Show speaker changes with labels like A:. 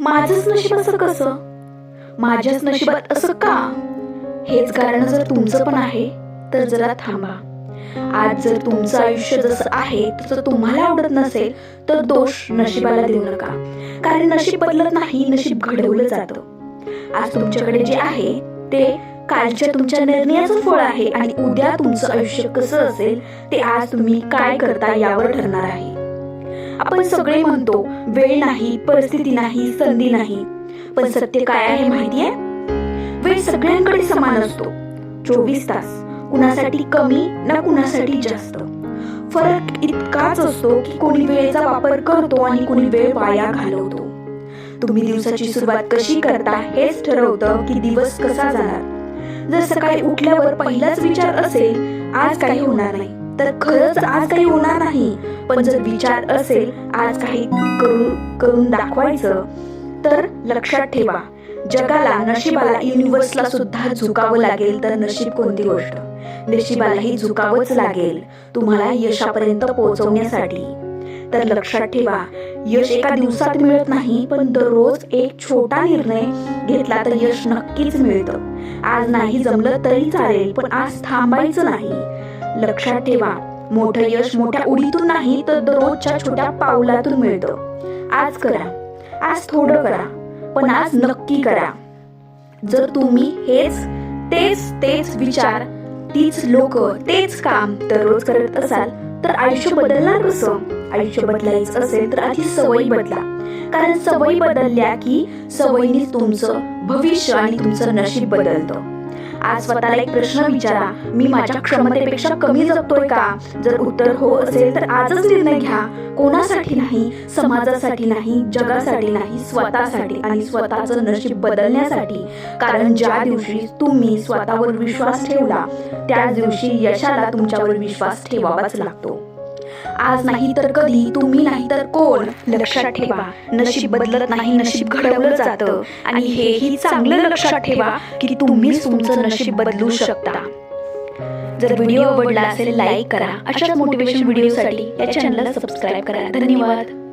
A: माझंच नशीब असं कसं? माझ्याच नशिबात असं का? हेच कारण जर तुमचं पण आहे तर जरा थांबा. आज जर तुमचं आयुष्य जसं आहे तसं तुम्हाला आवडत नसेल तर दोष नशिबाला देऊ नका. कारण नशीब बदलत नाही नशीब घडवलं जातं. आज तुमच्याकडे जे आहे ते कालच्या तुमच्या निर्णयाचं फळ आहे आणि उद्या तुमचं आयुष्य कसं असेल ते आज तुम्ही काय करता यावर ठरणार आहे. आपण सगळे म्हणतो वेळ नाही परिस्थिती नाही संधी नाही. पण सत्य काय आहे माहितीये वेळ सगळ्यांकडे समान असतो. चोवीस तास कुणासाठी कमी ना कुणासाठी जास्त. फरक इतकाच असतो की कोणी वेळेचा वापर करतो आणि कोणी वेळ वाया घालवतो. तुम्ही दिवसाची सुरुवात कशी करता हेच ठरवतं की दिवस कसा जाणार. जर सकाळी उठल्यावर पहिलाच विचार असेल आज काही होणार नाही. तर खरंच आज काही होणार नाही. पण जर विचार असेल आज काही करून करून दाखवायचं तर लक्षात ठेवा. जगाला नशिबाला युनिव्हर्सला सुद्धा झुकावं लागेल तर नशीब कोणती गोष्ट? नशिबालाही झुकावंच लागेल. तुम्हाला यशापर्यंत पोहोचवण्यासाठी. तर लक्षात ठेवा यश एका दिवसात मिळत नाही पण दररोज एक छोटा निर्णय घेतला तर यश नक्कीच मिळतं. आज नाही जमलं तरी चालेल पण आज थांबायचं नाही. लक्षात ठेवा. मोठं यश मोठ्या उडीतून नाही तर दररोजच्या छोट्या पावलातून मिळतं. आज करा. आज थोडं करा. पण आज नक्की करा. जर तुम्ही हेच तेच तेच विचार तीच लोक तेच काम दररोज करत असाल तर आयुष्य बदलणार कसं? आयुष्य बदलायचं असेल तर आधी सवयी बदला. कारण सवयी बदलल्या की सवयीने तुमचं भविष्य आणि तुमचं नशीब बदलतं. आज स्वतःला एक प्रश्न विचारा. मी माझ्या क्षमतेपेक्षा कमी जगतोय का? जर उत्तर हो असेल तर आजच निर्णय घ्या. कोणासाठी नाही? समाजासाठी नाही जगासाठी नाही स्वतःसाठी आणि स्वतःचं नशीब बदलण्यासाठी. कारण ज्या दिवशी तुम्ही स्वतःवर विश्वास ठेवला त्याच दिवशी यशाला तुमच्यावर विश्वास ठेवावाच लागतो. आज नाही तर कधी तुम्ही नाही तर कोण? लक्षात ठेवा. नशीब बदलत नाही नशीब घडवलं जातं. आणि हेही चांगलं लक्षात ठेवा की तुम्हीच तुमचं नशीब बदलू शकता. जर व्हिडिओ आवडला असेल लाईक करा. अशाच मोटिवेशन व्हिडिओसाठी या चॅनलला सबस्क्राईब करा. धन्यवाद.